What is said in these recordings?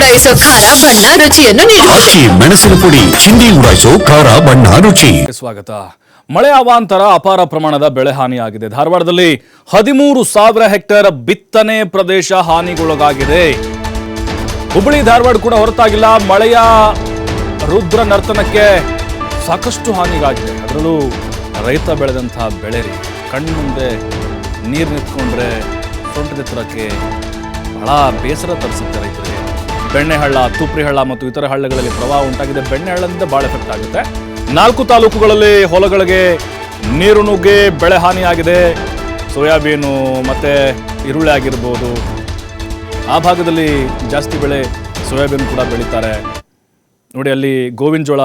ಉಡಾಯಿಸೋ ಖಾರ ಬಣ್ಣ ರುಚಿಯನ್ನು ನೀಡುತ್ತದೆ ಮೆಣಸಿನ ಪುಡಿ ಚಿಂದಿ ಉಡಾಯಿಸೋ ಖಾರ ಬಣ್ಣ ರುಚಿ. ಸ್ವಾಗತ. ಮಳೆ ಅವಾಂತರ ಅಪಾರ ಪ್ರಮಾಣದ ಬೆಳೆ ಹಾನಿಯಾಗಿದೆ. ಧಾರವಾಡದಲ್ಲಿ ಹದಿಮೂರು ಸಾವಿರ ಹೆಕ್ಟೇರ್ ಬಿತ್ತನೆ ಪ್ರದೇಶ ಹಾನಿಗೊಳಗಾಗಿದೆ. ಹುಬ್ಬಳ್ಳಿ ಧಾರವಾಡ ಕೂಡ ಹೊರತಾಗಿಲ್ಲ. ಮಳೆಯ ರುದ್ರ ನರ್ತನಕ್ಕೆ ಸಾಕಷ್ಟು ಹಾನಿಗಾಗಿದೆ ಅದರಲ್ಲೂ ರೈತ ಬೆಳೆದಂತಹ ಬೆಳೆ ರೀ. ಕಣ್ಣು ಮುಂದೆ ನೀರು ನಿಂತ್ಕೊಂಡ್ರೆ ಸೊಂಟದೆತ್ತರಕ್ಕೆ ಬಹಳ ಬೇಸರ ತರಿಸುತ್ತೆ ರೈತರಿಗೆ. ಬೆಣ್ಣೆ ತುಪ್ರಿಹಳ್ಳ ತುಪ್ರಿ ಮತ್ತು ಇತರ ಹಳ್ಳಗಳಲ್ಲಿ ಪ್ರವಾಹ ಉಂಟಾಗಿದೆ. ಬೆಣ್ಣೆಹಳ್ಳದಿಂದ ಬಹಳ ಎಫೆಕ್ಟ್ ಆಗುತ್ತೆ. ನಾಲ್ಕು ತಾಲೂಕುಗಳಲ್ಲಿ ಹೊಲಗಳಿಗೆ ನೀರು ನುಗ್ಗಿ ಬೆಳೆ ಹಾನಿಯಾಗಿದೆ. ಸೋಯಾಬೀನು ಮತ್ತೆ ಈರುಳ್ಳಿ ಆಗಿರ್ಬೋದು. ಆ ಭಾಗದಲ್ಲಿ ಜಾಸ್ತಿ ಬೆಳೆ ಸೋಯಾಬೀನ್ ಕೂಡ ಬೆಳೀತಾರೆ. ನೋಡಿ, ಅಲ್ಲಿ ಗೋವಿನ ಜೋಳ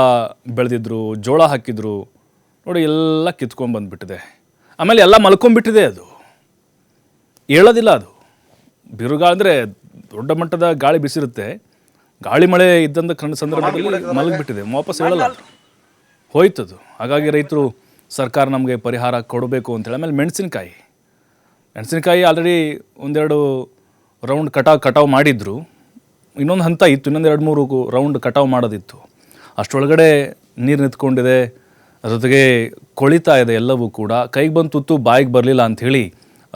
ಬೆಳೆದಿದ್ರು, ಜೋಳ ಹಾಕಿದ್ರು. ನೋಡಿ, ಎಲ್ಲ ಕಿತ್ಕೊಂಡ್ಬಂದುಬಿಟ್ಟಿದೆ ಆಮೇಲೆ ಎಲ್ಲ ಮಲ್ಕೊಂಡ್ಬಿಟ್ಟಿದೆ ಅದು. ಹೇಳೋದಿಲ್ಲ ಅದು. ಬಿರುಗಾಳ ಅಂದರೆ ದೊಡ್ಡ ಮಟ್ಟದ ಗಾಳಿ ಬಿಸಿರುತ್ತೆ. ಗಾಳಿ ಮಳೆ ಇದ್ದಂಥ ಕಂಡ ಸಂದರ್ಭದಲ್ಲಿ ಮಲಗಿಬಿಟ್ಟಿದೆ. ವಾಪಸ್ ಹೇಳಲ್ಲ. ಹೋಯ್ತದು. ಹಾಗಾಗಿ ರೈತರು ಸರ್ಕಾರ ನಮಗೆ ಪರಿಹಾರ ಕೊಡಬೇಕು ಅಂತೇಳಿ ಆಮೇಲೆ ಮೆಣಸಿನಕಾಯಿ. ಮೆಣಸಿನಕಾಯಿ ಆಲ್ರೆಡಿ ಒಂದೆರಡು ರೌಂಡ್ ಕಟಾವ್ ಕಟಾವು ಮಾಡಿದ್ರು. ಇನ್ನೊಂದು ಹಂತ ಇತ್ತು ಇನ್ನೊಂದು ಎರಡು ಮೂರು ರೌಂಡ್ ಕಟಾವು ಮಾಡೋದಿತ್ತು. ಅಷ್ಟರೊಳಗಡೆ ನೀರು ನಿಂತ್ಕೊಂಡಿದೆ. ಜೊತೆಗೆ ಕೊಳಿತಾ ಇದೆ ಎಲ್ಲವೂ ಕೂಡ. ಕೈಗೆ ಬಂದು ತುತ್ತು ಬಾಯಿಗೆ ಬರಲಿಲ್ಲ ಅಂಥೇಳಿ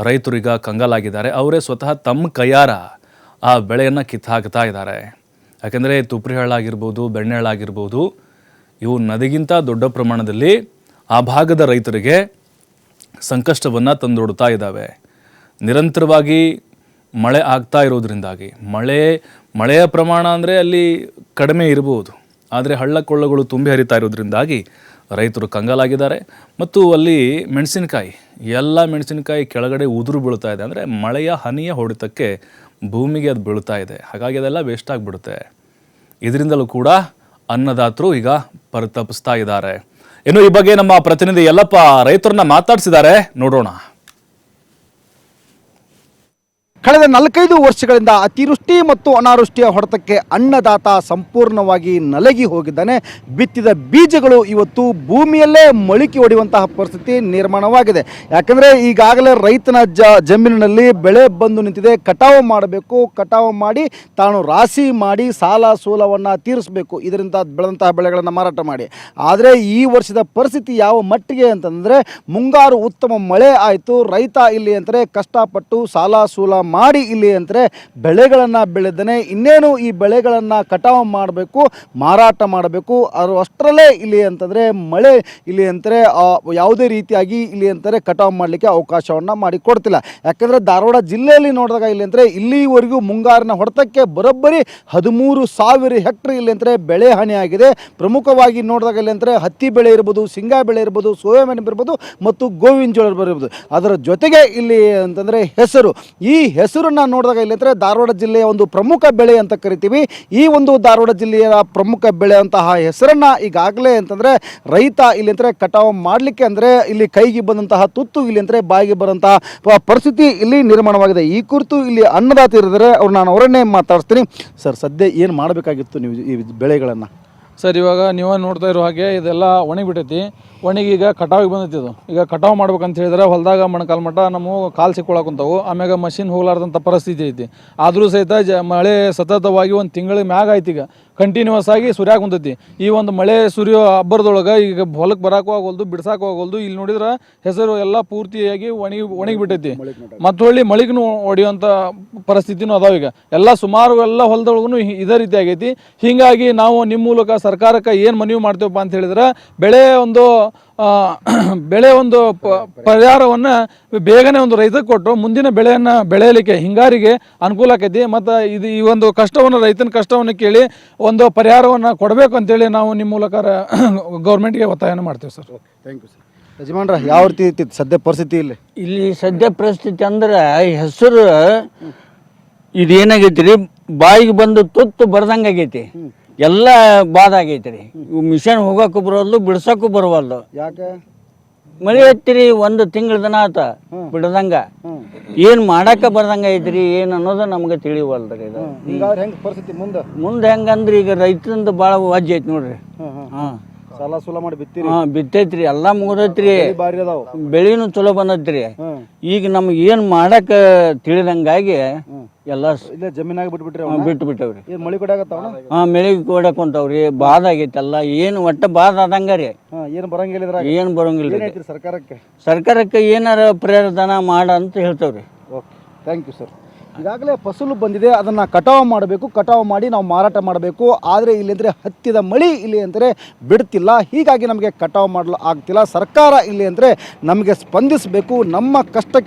ರೈತರು ಈಗ ಕಂಗಾಲಾಗಿದ್ದಾರೆ. ಅವರೇ ಸ್ವತಃ ತಮ್ಮ ಕೈಯಾರ ಆ ಬೆಳೆಯನ್ನು ಕಿತ್ತು ಹಾಕ್ತಾ ಇದ್ದಾರೆ. ಯಾಕೆಂದರೆ ತುಪ್ರಿ ಹಳ್ಳಾಗಿರ್ಬೋದು, ಬೆಣ್ಣೆ ಹಳ್ಳಾಗಿರ್ಬೋದು, ಇವು ನದಿಗಿಂತ ದೊಡ್ಡ ಪ್ರಮಾಣದಲ್ಲಿ ಆ ಭಾಗದ ರೈತರಿಗೆ ಸಂಕಷ್ಟವನ್ನು ತಂದೊಡ್ತಾ ಇದ್ದಾವೆ. ನಿರಂತರವಾಗಿ ಮಳೆ ಆಗ್ತಾ ಇರೋದ್ರಿಂದಾಗಿ. ಮಳೆ, ಮಳೆಯ ಪ್ರಮಾಣ ಅಂದರೆ ಅಲ್ಲಿ ಕಡಿಮೆ ಇರಬಹುದು ಆದರೆ ಹಳ್ಳ ಕೊಳ್ಳಗಳು ತುಂಬಿ ಹರಿತಾ ಇರೋದ್ರಿಂದಾಗಿ ರೈತರು ಕಂಗಾಲಾಗಿದ್ದಾರೆ. ಮತ್ತು ಅಲ್ಲಿ ಮೆಣಸಿನಕಾಯಿ, ಎಲ್ಲ ಮೆಣಸಿನಕಾಯಿ ಕೆಳಗಡೆ ಉದುರು ಬೀಳ್ತಾ ಇದೆ. ಅಂದರೆ ಮಳೆಯ ಹನಿಯ ಹೊಡೆತಕ್ಕೆ ಭೂಮಿಗೆ ಅದು ಬೀಳ್ತಾ ಇದೆ. ಹಾಗಾಗಿ ಅದೆಲ್ಲ ವೇಸ್ಟ್ ಆಗಿಬಿಡುತ್ತೆ. ಇದರಿಂದಲೂ ಕೂಡ ಅನ್ನದಾತರು ಈಗ ಪರಿತಪಿಸ್ತಾ ಇದ್ದಾರೆ. ಇನ್ನು ಈ ಬಗ್ಗೆ ನಮ್ಮ ಪ್ರತಿನಿಧಿ ಯಲ್ಲಪ್ಪ ರೈತರನ್ನ ಮಾತಾಡಿಸಿದ್ದಾರೆ. ನೋಡೋಣ. ಕಳೆದ ನಾಲ್ಕೈದು ವರ್ಷಗಳಿಂದ ಅತಿವೃಷ್ಟಿ ಮತ್ತು ಅನಾವೃಷ್ಟಿಯ ಹೊಡೆತಕ್ಕೆ ಅನ್ನದಾತ ಸಂಪೂರ್ಣವಾಗಿ ನಲಗಿ ಹೋಗಿದ್ದಾನೆ. ಬಿತ್ತಿದ ಬೀಜಗಳು ಇವತ್ತು ಭೂಮಿಯಲ್ಲೇ ಮೊಳಕೆ ಹೊಡೆಯುವಂತಹ ಪರಿಸ್ಥಿತಿ ನಿರ್ಮಾಣವಾಗಿದೆ. ಯಾಕಂದರೆ ಈಗಾಗಲೇ ರೈತನ ಜ ಜಮೀನಿನಲ್ಲಿ ಬೆಳೆ ಬಂದು ನಿಂತಿದೆ. ಕಟಾವು ಮಾಡಬೇಕು, ಕಟಾವು ಮಾಡಿ ತಾನು ರಾಶಿ ಮಾಡಿ ಸಾಲ ಸೋಲವನ್ನು ತೀರಿಸಬೇಕು. ಇದರಿಂದ ಬೆಳೆದಂತಹ ಬೆಳೆಗಳನ್ನು ಮಾರಾಟ ಮಾಡಿ. ಆದರೆ ಈ ವರ್ಷದ ಪರಿಸ್ಥಿತಿ ಯಾವ ಮಟ್ಟಿಗೆ ಅಂತಂದರೆ ಮುಂಗಾರು ಉತ್ತಮ ಮಳೆ ಆಯಿತು. ರೈತ ಇಲ್ಲಿ ಅಂದರೆ ಕಷ್ಟಪಟ್ಟು ಸಾಲ ಸೂಲ ಮಾಡಿ ಇಲ್ಲಿ ಅಂದರೆ ಬೆಳೆಗಳನ್ನು ಬೆಳೆದನೆ ಇನ್ನೇನು ಈ ಬೆಳೆಗಳನ್ನು ಕಟಾವು ಮಾಡಬೇಕು, ಮಾರಾಟ ಮಾಡಬೇಕು, ಅದು ಅಷ್ಟರಲ್ಲೇ ಇಲ್ಲಿ ಅಂತಂದರೆ ಮಳೆ ಇಲ್ಲಿ ಅಂತಾರೆ ಯಾವುದೇ ರೀತಿಯಾಗಿ ಇಲ್ಲಿ ಅಂತಾರೆ ಕಟಾವು ಮಾಡಲಿಕ್ಕೆ ಅವಕಾಶವನ್ನು ಮಾಡಿ ಕೊಡ್ತಿಲ್ಲ. ಯಾಕಂದರೆ ಧಾರವಾಡ ಜಿಲ್ಲೆಯಲ್ಲಿ ನೋಡಿದಾಗ ಇಲ್ಲಿ ಅಂದರೆ ಇಲ್ಲಿವರೆಗೂ ಮುಂಗಾರಿನ ಹೊಡೆತಕ್ಕೆ ಬರೋಬ್ಬರಿ ಹದಿಮೂರು ಸಾವಿರ ಹೆಕ್ಟರ್ ಇಲ್ಲಿ ಅಂದರೆ ಬೆಳೆ ಹಾನಿಯಾಗಿದೆ ಪ್ರಮುಖವಾಗಿ ನೋಡಿದಾಗ ಇಲ್ಲಿ ಅಂದರೆ ಹತ್ತಿ ಬೆಳೆ ಇರ್ಬೋದು, ಶೇಂಗಾ ಬೆಳೆ ಇರ್ಬೋದು, ಸೋಯಾಬೀನ್ ಇರ್ಬೋದು ಮತ್ತು ಗೋವಿನ ಜೋಳ ಇರ್ಬೋದು. ಅದರ ಜೊತೆಗೆ ಇಲ್ಲಿ ಅಂತಂದರೆ ಹೆಸರು. ಈ ಹೆಸರನ್ನು ನೋಡಿದಾಗ ಇಲ್ಲಿ ಅಂದರೆ ಧಾರವಾಡ ಜಿಲ್ಲೆಯ ಒಂದು ಪ್ರಮುಖ ಬೆಳೆ ಅಂತ ಕರಿತೀವಿ. ಈ ಒಂದು ಧಾರವಾಡ ಜಿಲ್ಲೆಯ ಪ್ರಮುಖ ಬೆಳೆ ಅಂತಹ ಹೆಸರನ್ನು ಈಗಾಗಲೇ ಅಂತಂದರೆ ರೈತ ಇಲ್ಲಿ ಅಂದರೆ ಕಟಾವು ಮಾಡಲಿಕ್ಕೆ ಅಂದರೆ ಇಲ್ಲಿ ಕೈಗೆ ಬಂದಂತಹ ತುತ್ತು ಇಲ್ಲಿ ಅಂದರೆ ಬಾಯಿಗೆ ಬರುವಂತಹ ಪರಿಸ್ಥಿತಿ ಇಲ್ಲಿ ನಿರ್ಮಾಣವಾಗಿದೆ. ಈ ಕುರಿತು ಇಲ್ಲಿ ಅನ್ನದಾತ ಇರಿದರೆ ಅವ್ರು ನಾನು ಅವರನ್ನೇ ಮಾತಾಡ್ತೀನಿ ಸರ್, ಸದ್ಯ ಏನು ಮಾಡಬೇಕಾಗಿತ್ತು ನೀವು ಈ ಬೆಳೆಗಳನ್ನು? ಸರ್, ಇವಾಗ ನೀವು ನೋಡ್ತಾ ಇರೋ ಹಾಗೆ ಇದೆಲ್ಲ ಒಣಗಿಬಿಟ್ಟೈತಿ ಒಣಗಿ ಈಗ ಕಟಾವಿಗೆ ಬಂದೈತಿ ಇದು. ಈಗ ಕಟಾವು ಮಾಡ್ಬೇಕಂತ ಹೇಳಿದ್ರೆ ಹೊಲದಾಗ ಮಣಕಾಲ್ ಮಟ್ಟ ನಮ್ಮ ಕಾಲು ಸಿಕ್ಕೊಳಕುಂತಾವು. ಆಮ್ಯಾಗ ಮಷಿನ್ ಹೋಗ್ಲಾರ್ದಂಥ ಪರಿಸ್ಥಿತಿ ಐತಿ. ಆದರೂ ಸಹಿತ ಜ ಮಳೆ ಸತತವಾಗಿ ಒಂದು ತಿಂಗಳ ಮ್ಯಾಗ ಆಯ್ತು ಈಗ. ಕಂಟಿನ್ಯೂಸ್ ಆಗಿ ಸುರಿಯಾಕ ಕುಂತೈತಿ. ಈ ಒಂದು ಮಳೆ ಸುರಿಯೋ ಅಬ್ಬರದೊಳಗೆ ಈಗ ಹೊಲಕ್ಕೆ ಬರಕ್ಕೂ ಆಗೋಲ್ದು ಬಿಡ್ಸಾಕು ಆಗೋಲ್ದು ಇಲ್ಲಿ ನೋಡಿದ್ರೆ ಹೆಸರು ಎಲ್ಲ ಪೂರ್ತಿಯಾಗಿ ಒಣಗಿ ಒಣಗಿಬಿಟ್ಟೈತಿ. ಮತ್ತು ಹೊಳ್ಳಿ ಮಳಿಗೂ ಹೊಡೆಯುವಂಥ ಪರಿಸ್ಥಿತಿನೂ ಅದಾವ ಈಗ. ಎಲ್ಲ ಸುಮಾರು ಎಲ್ಲ ಹೊಲದೊಳಗೂ ಇದೇ ರೀತಿ ಆಗೈತಿ. ಹೀಗಾಗಿ ನಾವು ನಿಮ್ಮ ಮೂಲಕ ಸರ್ಕಾರಕ್ಕೆ ಏನು ಮನವಿ ಮಾಡ್ತೇವಪ್ಪ ಅಂತ ಹೇಳಿದ್ರೆ ಬೆಳೆ ಒಂದು ಬೆಳೆ ಒಂದು ಪ- ಪರಿಹಾರವನ್ನು ಬೇಗನೆ ಒಂದು ರೈತಕ್ಕೆ ಕೊಟ್ಟು ಮುಂದಿನ ಬೆಳೆಯನ್ನು ಬೆಳೆಯಲಿಕ್ಕೆ ಹಿಂಗಾರಿಗೆ ಅನುಕೂಲ ಆಕೈತಿ. ಮತ್ತು ಇದು ಈ ಒಂದು ಕಷ್ಟವನ್ನು ರೈತನ ಕಷ್ಟವನ್ನು ಕೇಳಿ ಒಂದು ಪರಿಹಾರವನ್ನು ಕೊಡಬೇಕು ಅಂತೇಳಿ ನಾವು ನಿಮ್ಮ ಮೂಲಕ ಗೌರ್ಮೆಂಟ್ಗೆ ಒತ್ತಾಯನ ಮಾಡ್ತೇವೆ ಸರ್. ಥ್ಯಾಂಕ್ ಯು ಸರ್ ಯಜಮಾನ್ರ ಯಾವ ರೀತಿ ಇರ್ತಿತ್ತು ಸದ್ಯ ಪರಿಸ್ಥಿತಿ ಇಲ್ಲಿ? ಇಲ್ಲಿ ಸದ್ಯ ಪರಿಸ್ಥಿತಿ ಅಂದ್ರೆ ಹೆಸರು ಇದೇನಾಗೈತಿ ರೀ ಬಾಯಿಗೆ ಬಂದು ತುತ್ತು ಬರ್ದಂಗೆ ಆಗೈತಿ ಎಲ್ಲ ಬಾದ ಆಗೈತೆ ರೀ. ಮಿಷನ್ ಹೋಗಕ್ಕೂ ಬರೋಲ್ದು ಬಿಡ್ಸಕ್ಕೂ ಬರವಲ್ದು. ಯಾಕೆ? ಮಳೆ ಹತ್ತಿರಿ ಒಂದು ತಿಂಗಳ ದಿನ ಆತ ಬಿಡದಂಗ. ಏನು ಮಾಡಕ್ಕ ಬರ್ದಂಗ ಐತ್ರಿ ಏನು ಅನ್ನೋದು ನಮ್ಗೆ ತಿಳಿವಲ್ದ್ರಿ ಇದು. ಪರಿಸ್ಥಿತಿ ಮುಂದೆ? ಮುಂದೆ ಹೆಂಗಂದ್ರಿ ಈಗ ರೈತರಿಂದ ಭಾಳ ವಜ್ಜೆ ಐತಿ ನೋಡ್ರಿ. ಹಾಂ. ಸಾಲ ಸೂಲ ಮಾಡಿ ಬಿತ್ತೀರಿ? ಹಾ ಬಿತ್ತೈತ್ರಿ. ಎಲ್ಲಾ ಮುಗಿದೈತ್ರಿ. ಅದಾವ. ಬೆಳೆನೂ ಚಲೋ ಬಂದೈತ್ರಿ. ಈಗ ನಮ್ಗೆ ಏನ್ ಮಾಡಕ್ ತಿಳಿದಂಗಾಗಿ ಎಲ್ಲ ಇಲ್ಲ ಜಮೀನಾಗ ಬಿಟ್ಬಿಟ್ರಿ ಬಿಟ್ಟು ಬಿಟ್ಟವ್ರಿ. ಏನ್ ಮಳಿ ಕೊಡಾಕತ್ತಾವ ಹಾ ಕೊಡಕ್ ಹೊಂಟವ್ರಿ ಬಾದ ಆಗೈತಲ್ಲ. ಏನು ಒಟ್ಟ ಬಾದ ಆದಂಗ ರೀ. ಏನ್ ಬರಂಗಿಲ್ಲ ಏನ್ ಬರಂಗಿಲ್ಲ ಸರ್ಕಾರಕ್ಕೆ? ಸರ್ಕಾರಕ್ಕೆ ಏನಾರ ಪ್ರೇರಧನ ಮಾಡ ಅಂತ ಹೇಳ್ತವ್ರಿ. ಓಕೆ. Thank you sir. ಈಗಾಗಲೇ ಫಸಲು ಬಂದಿದೆ, ಅದನ್ನು ಕಟಾವು ಮಾಡಬೇಕು, ಕಟಾವು ಮಾಡಿ ನಾವು ಮಾರಾಟ ಮಾಡಬೇಕು. ಆದರೆ ಇಲ್ಲಿ ಅಂದರೆ ಹತ್ತಿದ ಮಳಿ ಇಲ್ಲಿ ಅಂದರೆ ಬಿಡ್ತಿಲ್ಲ. ಹೀಗಾಗಿ ನಮಗೆ ಕಟಾವು ಮಾಡಲು ಆಗ್ತಿಲ್ಲ. ಸರ್ಕಾರ ಇಲ್ಲಿ ಅಂದರೆ ನಮಗೆ ಸ್ಪಂದಿಸಬೇಕು. ನಮ್ಮ ಕಷ್ಟಕ್ಕೆ